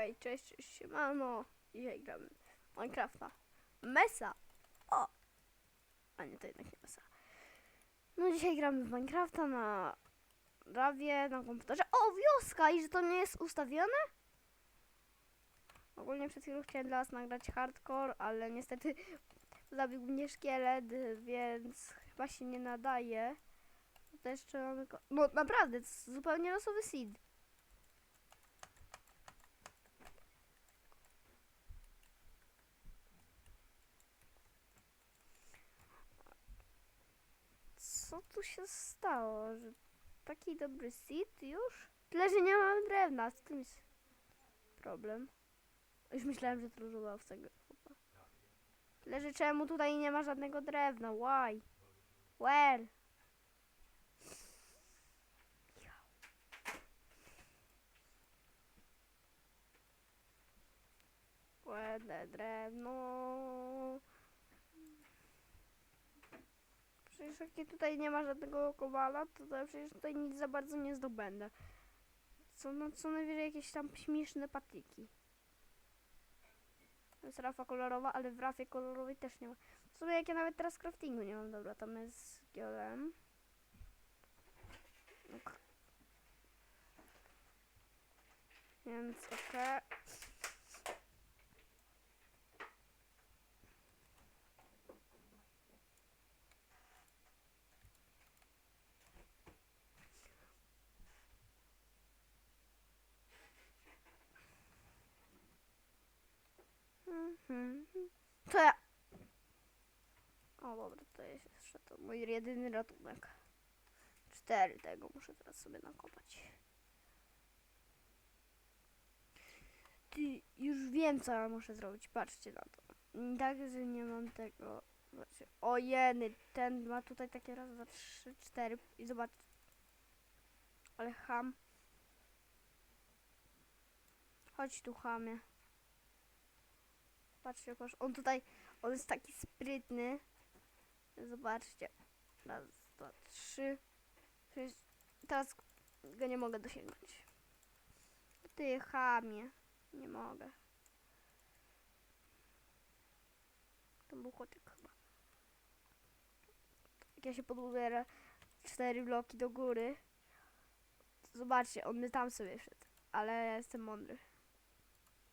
Okej, cześć, cześć, siemano. Dzisiaj gramy Minecrafta. Mesa! O! A nie, to jednak nie Mesa. No dzisiaj gramy w Minecrafta na rawie, na komputerze. O, wioska! I że to nie jest ustawione? Ogólnie przed chwilą chciałem dla was nagrać hardcore, ale niestety zabił mnie szkielet, więc chyba się nie nadaje. To jeszcze mamy... No naprawdę, to jest zupełnie losowy seed. Co tu się stało, że taki dobry seed już? Tyle, że nie mam drewna, z tym jest problem. Już myślałem, że to dużo z tego. Tyle, że czemu tutaj nie ma żadnego drewna? Why? Where? Ładne drewno. Przecież jak tutaj nie ma żadnego kowala, to, to przecież tutaj nic za bardzo nie zdobędę. Co, no, co najwyżej jakieś tam śmieszne patyki. To jest rafa kolorowa, ale w rafie kolorowej też nie ma. W sumie jak ja nawet teraz craftingu nie mam. Dobra, tam jest golem. Więc okej. To ja. O dobra, to jest jeszcze to mój jedyny ratunek. Cztery tego muszę teraz sobie nakopać. Ty, już wiem co ja muszę zrobić, patrzcie na to. Tak, że nie mam tego. Zobaczcie. O jeny, ten ma tutaj takie raz, dwa, trzy, cztery i zobacz. Ale ham. Chodź tu hamie. Patrzcie, proszę. On tutaj, on jest taki sprytny. Zobaczcie. Raz, dwa, trzy. Teraz go nie mogę dosięgnąć. Ty chamie. Nie mogę. To był chłopiec chyba. Jak ja się podbuduję cztery bloki do góry. Zobaczcie, on by tam sobie wszedł. Ale ja jestem mądry.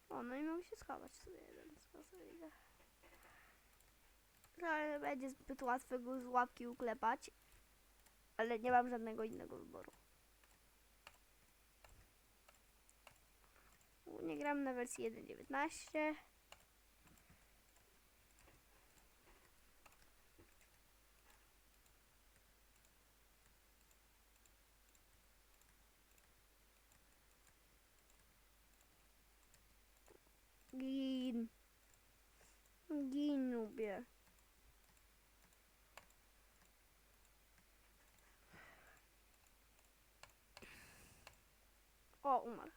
O, no i mogę się schować sobie jeden sposób idę. Ale będzie zbyt łatwo go z łapki uklepać. Ale nie mam żadnego innego wyboru. Nie gram na wersji 1.19. Gin. Gin lubię. O, umarł.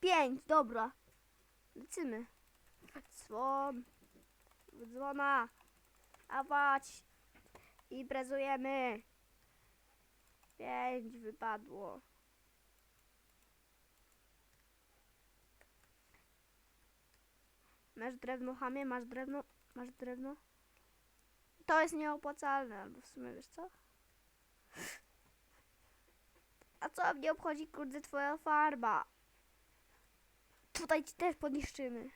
Pięć, dobra. Lecimy. Dzwon. Dzwona. Awać. Imprezujemy. Pięć wypadło. Masz drewno, hamie? Masz drewno? Masz drewno? To jest nieopłacalne, albo w sumie wiesz co? A co mnie obchodzi, kurde, twoja farba? Tutaj ci też podniszczymy.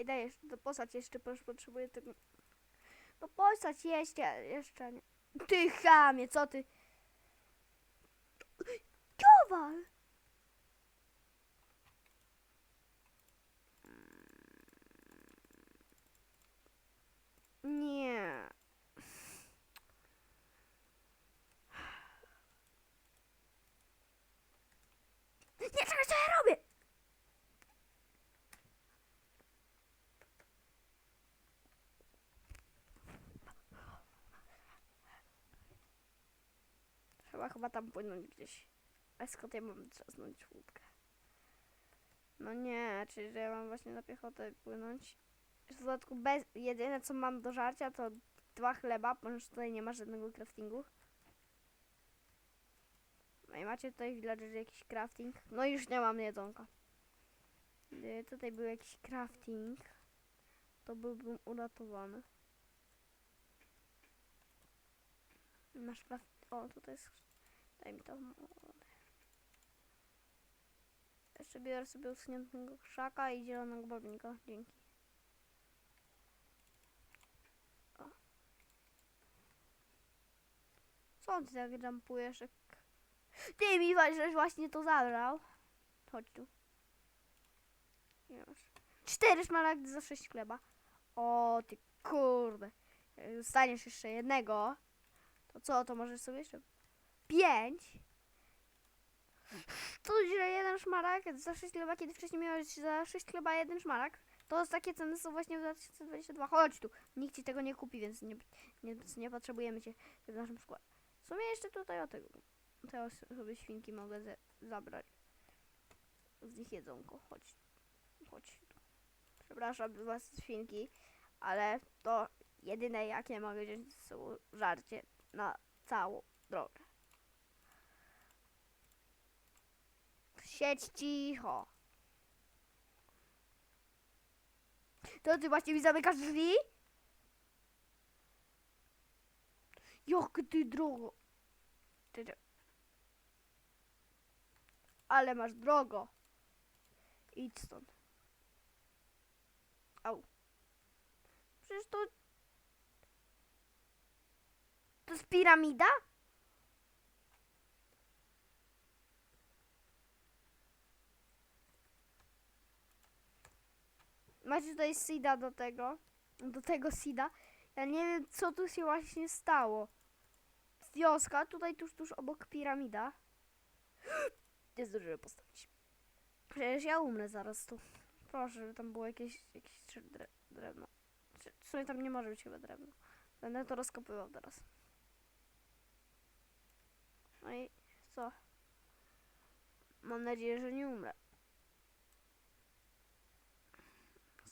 Ej, dajesz, do posać jeszcze, proszę, potrzebuję tego. No posać jeszcze, jeszcze nie. Ty chamie, co ty? Kowal! Nie, czekaj, co ja robię? Trzeba chyba tam płynąć gdzieś. A skąd ja mam trzasnąć łódkę? No nie, czyli że ja mam właśnie na piechotę płynąć. W dodatku bez, jedyne co mam do żarcia to dwa chleba, ponieważ tutaj nie ma żadnego craftingu. No i macie tutaj villager jakiś crafting. No już nie mam jedzonka. Gdyby tutaj był jakiś crafting, to byłbym uratowany. Masz craft... O, tutaj jest... Daj mi to. Jeszcze biorę sobie uschniętego krzaka i zielonego babnika. Dzięki. O. Co ty tak jumpujesz? Ty mi żeś właśnie to zabrał. Chodź tu. Masz. Cztery szmaragdy za sześć chleba. O ty kurde. Jak dostaniesz jeszcze jednego, to co, to możesz sobie jeszcze pięć. To że jeden szmaragd za 6 chleba, kiedy wcześniej miałeś za 6 chleba jeden szmaragd. To takie ceny są właśnie w 2022. Chodź tu. Nikt ci tego nie kupi, więc nie, nie, nie potrzebujemy cię w naszym składzie. W sumie jeszcze tutaj o tego. Te os- sobie świnki mogę ze, zabrać. Z nich jedzonko. Chodź. Chodź tu. Przepraszam was świnki, ale to jedyne jakie mogę wziąć sobą żarcie na całą drogę. Siedź cicho. To ty właśnie mi zamykasz drzwi? Jak ty drogo. Ty, ty. Ale masz drogo. Idź stąd. Au. Przecież to... To jest piramida? Macie tutaj seeda do tego. Do tego seeda. Ja nie wiem, co tu się właśnie stało. Wioska, tutaj tuż, tuż obok piramida. Nie zdążyłem postawić. Przecież ja umrę zaraz tu. Proszę, żeby tam było jakieś, jakieś dre, drewno. W sumie tam nie może być chyba drewno. Będę to rozkopywał teraz. No i co? Mam nadzieję, że nie umrę.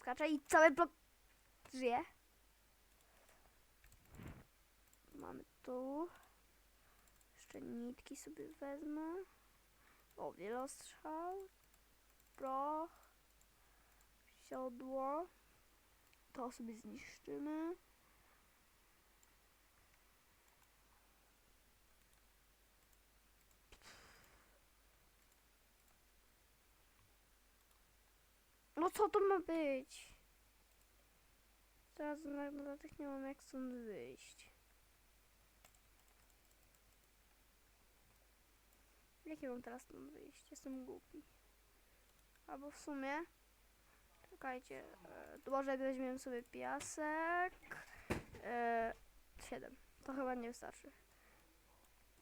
Skaczę i cały blok żyje. Mamy tu. Jeszcze nitki sobie wezmę. O, wielostrzał. Proch. Siodło. To sobie zniszczymy. No co to ma być? Teraz na dodatek nie mam jak stąd wyjść. Jak ja mam teraz stąd wyjść? Jestem głupi. Albo w sumie... Czekajcie. E, może weźmiemy sobie piasek. E, siedem. To chyba nie wystarczy.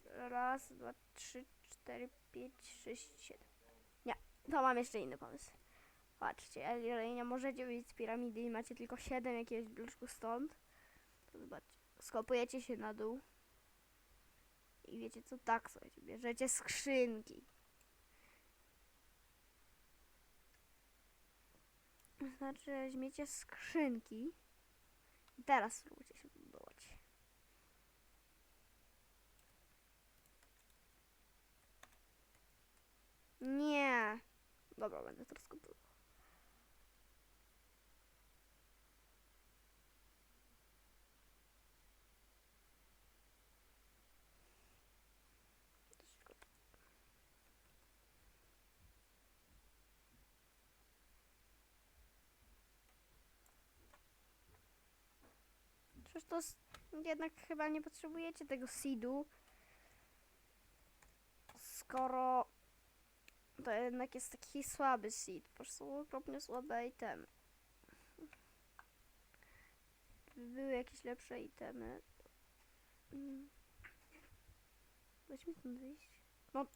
Raz, dwa, trzy, cztery, pięć, sześć, siedem. Nie, to mam jeszcze inny pomysł. Patrzcie, jeżeli nie możecie wyjść z piramidy i macie tylko 7 jakiegoś bloczku stąd, to zobaczcie. Skopujecie się na dół i wiecie co, tak słuchajcie, bierzecie skrzynki. Znaczy, weźmiecie skrzynki i teraz spróbujcie się budować. Nie. Dobra, będę to rozkopywał. Przecież to jednak chyba nie potrzebujecie tego seedu. Skoro to jednak jest taki słaby seed, bo są okropnie słabe itemy. Gdyby były jakieś lepsze itemy. Mm. Weźmy stąd wyjść. No.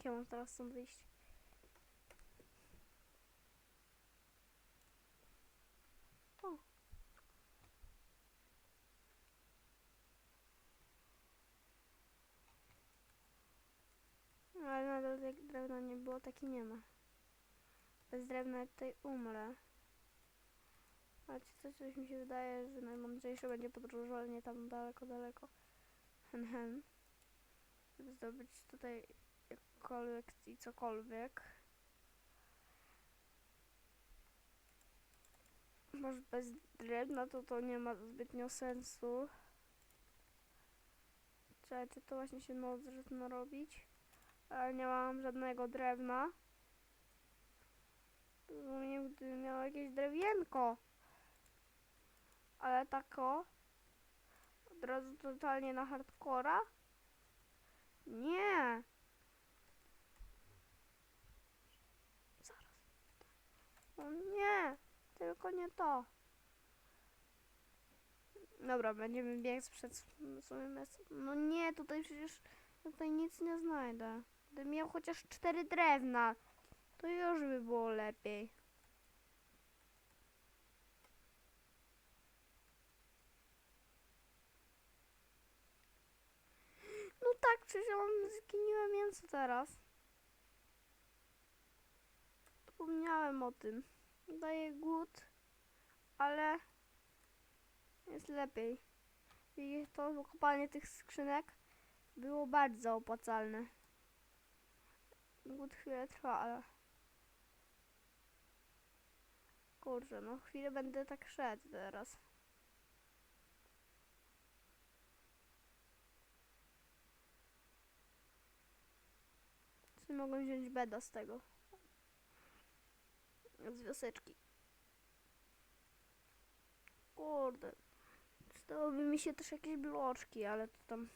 Jak ja mam teraz stąd wyjść? O. No, ale nadal jak drewna nie było, taki nie ma. Bez drewna tutaj umrę. Znaczy, ale coś, coś mi się wydaje, że najmądrzejsze będzie podróżowanie tam daleko, daleko. Hen hen. Żeby zdobyć tutaj jakkolwiek i cokolwiek. Może bez drewna to to nie ma zbytnio sensu. Czekajcie, to właśnie się zaczyna robić. Ale nie mam żadnego drewna. Rozumiem, gdybym miał jakieś drewienko. Ale tako. Od razu totalnie na hardcora. Nie. O nie. Tylko nie to. Dobra, będziemy biec przed sw- swoim. No nie, tutaj przecież tutaj nic nie znajdę. Gdybym miał chociaż cztery drewna, to już by było lepiej. No tak, przecież ja mam zginiłe mięso teraz. Zapomniałem o tym. Daje głód, ale jest lepiej. I to wykopanie tych skrzynek było bardzo opłacalne. Głód chwilę trwa, ale... Kurczę, no chwilę będę tak szedł teraz. Czy mogę wziąć beda z tego? Z wioseczki. Kurde. Przydałoby mi się też jakieś bloczki, ale to tam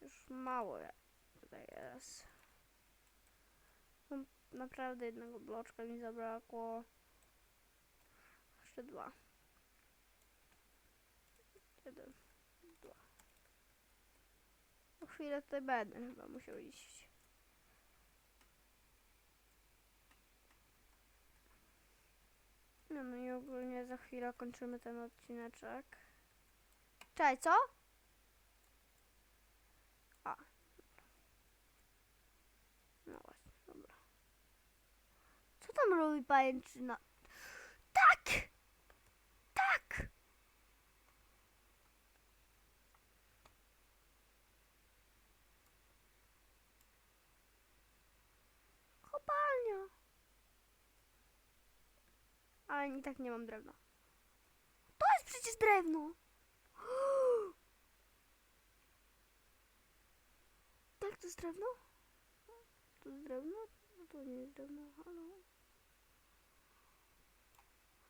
już mało tutaj jest. No, naprawdę jednego bloczka mi zabrakło. Jeszcze dwa. Jeden, dwa. Po chwilę tutaj będę chyba musiał iść. No, no i ogólnie za chwilę kończymy ten odcineczek. Czekaj, co? A. No właśnie, dobra. Co tam robi pajęczyna? Tak! Tak! Kopalnia. Ale i tak nie mam drewna. To jest przecież drewno! Tak, to jest drewno? To jest drewno? No to nie jest drewno, halo?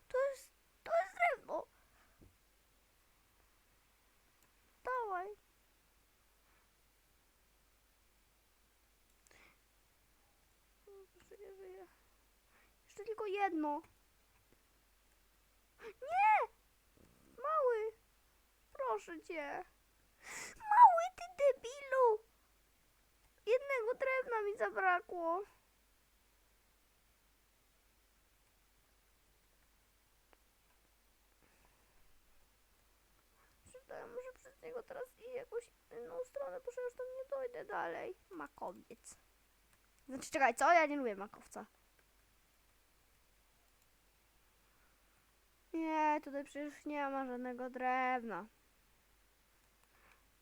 To jest, to jest drewno! Dawaj! Żyję. Jeszcze tylko jedno. Nie! Mały! Proszę cię! Mały, ty debilu! Jednego drewna mi zabrakło. Przydaje może przez niego teraz i jakąś inną stronę, bo już tam nie dojdę dalej. Makowiec. Znaczy, czekaj, co? Ja nie lubię makowca. Nie, tutaj przecież nie ma żadnego drewna.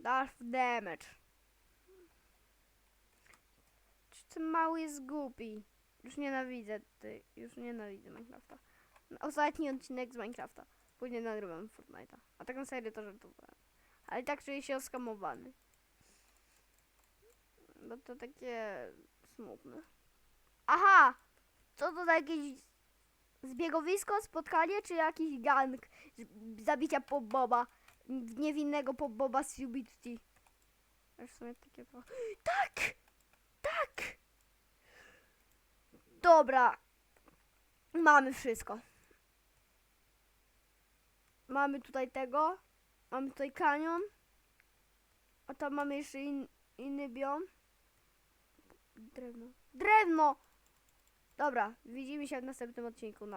Darth damage. Czy ten mały jest głupi? Już nienawidzę, ty, już nienawidzę Minecrafta. Ostatni odcinek z Minecrafta. Później nagrywam Fortnite'a. A tak na serio to żartowałem. Ale tak czuję się oskamowany. Bo to takie smutne. Aha! Co to za jakieś zbiegowisko, spotkanie, czy jakiś gang z- zabicia Pop Boba? Niewinnego Pop Boba z Ubity. W sumie takie to... Tak! Tak! Dobra. Mamy wszystko. Mamy tutaj tego. Mamy tutaj kanion. A tam mamy jeszcze in, inny biom. Drewno. Drewno! Dobra, widzimy się w następnym odcinku. No.